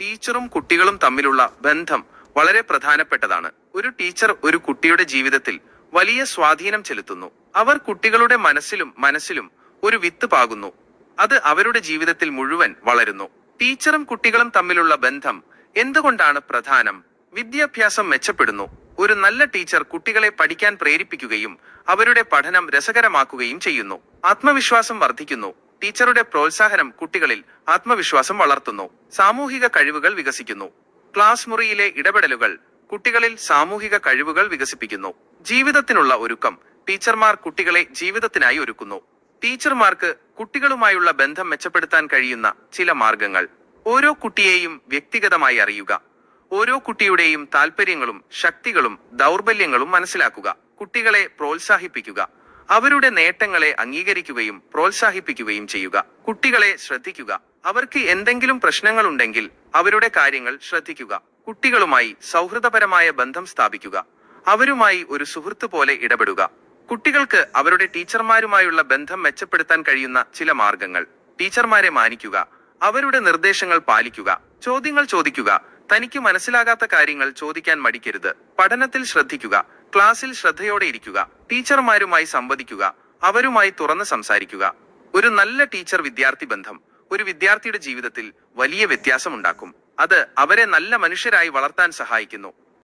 ടീച്ചറും കുട്ടികളും തമ്മിലുള്ള ബന്ധം വളരെ പ്രധാനപ്പെട്ടതാണ്. ഒരു ടീച്ചർ ഒരു കുട്ടിയുടെ ജീവിതത്തിൽ വലിയ സ്വാധീനം ചെലുത്തുന്നു. അവർ കുട്ടികളുടെ മനസ്സിലും മനസ്സിലും ഒരു വിത്ത് പാകുന്നു. അത് അവരുടെ ജീവിതത്തിൽ മുഴുവൻ വളരുന്നു. ടീച്ചറും കുട്ടികളും തമ്മിലുള്ള ബന്ധം എന്തുകൊണ്ടാണ് പ്രധാനം? വിദ്യാഭ്യാസം മെച്ചപ്പെടുന്നു. ഒരു നല്ല ടീച്ചർ കുട്ടികളെ പഠിക്കാൻ പ്രേരിപ്പിക്കുകയും അവരുടെ പഠനം രസകരമാക്കുകയും ചെയ്യുന്നു. ആത്മവിശ്വാസം വർദ്ധിക്കുന്നു. ടീച്ചറുടെ പ്രോത്സാഹനം കുട്ടികളിൽ ആത്മവിശ്വാസം വളർത്തുന്നു. സാമൂഹിക കഴിവുകൾ വികസിക്കുന്നു. ക്ലാസ് മുറിയിലെ ഇടപെടലുകൾ കുട്ടികളിൽ സാമൂഹിക കഴിവുകൾ വികസിപ്പിക്കുന്നു. ജീവിതത്തിനുള്ള ഒരുക്കം ടീച്ചർമാർ കുട്ടികളെ ജീവിതത്തിനായി ഒരുക്കുന്നു. ടീച്ചർമാർക്ക് കുട്ടികളുമായുള്ള ബന്ധം മെച്ചപ്പെടുത്താൻ കഴിയുന്ന ചില മാർഗങ്ങൾ. ഓരോ കുട്ടിയെയും വ്യക്തിഗതമായി അറിയുക. ഓരോ കുട്ടിയുടെയും താല്പര്യങ്ങളും ശക്തികളും ദൗർബല്യങ്ങളും മനസ്സിലാക്കുക. കുട്ടികളെ പ്രോത്സാഹിപ്പിക്കുക. അവരുടെ നേട്ടങ്ങളെ അംഗീകരിക്കുകയും പ്രോത്സാഹിപ്പിക്കുകയും ചെയ്യുക. കുട്ടികളെ ശ്രദ്ധിക്കുക. അവർക്ക് എന്തെങ്കിലും പ്രശ്നങ്ങളുണ്ടെങ്കിൽ അവരുടെ കാര്യങ്ങൾ ശ്രദ്ധിക്കുക. കുട്ടികളുമായി സൗഹൃദപരമായ ബന്ധം സ്ഥാപിക്കുക. അവരുമായി ഒരു സുഹൃത്ത് പോലെ ഇടപെടുക. കുട്ടികൾക്ക് അവരുടെ ടീച്ചർമാരുമായുള്ള ബന്ധം മെച്ചപ്പെടുത്താൻ കഴിയുന്ന ചില മാർഗങ്ങൾ. ടീച്ചർമാരെ മാനിക്കുക. അവരുടെ നിർദ്ദേശങ്ങൾ പാലിക്കുക. ചോദ്യങ്ങൾ ചോദിക്കുക. തനിക്ക് മനസ്സിലാകാത്ത കാര്യങ്ങൾ ചോദിക്കാൻ മടിക്കരുത്. പഠനത്തിൽ ശ്രദ്ധിക്കുക. ക്ലാസ്സിൽ ശ്രദ്ധയോടെ ഇരിക്കുക. ടീച്ചർമാരുമായി സംവദിക്കുക. അവരുമായി തുറന്ന് സംസാരിക്കുക. ഒരു നല്ല ടീച്ചർ വിദ്യാർത്ഥി ബന്ധം ഒരു വിദ്യാർത്ഥിയുടെ ജീവിതത്തിൽ വലിയ വ്യത്യാസമുണ്ടാക്കും. അത് അവരെ നല്ല മനുഷ്യരായി വളർത്താൻ സഹായിക്കുന്നു.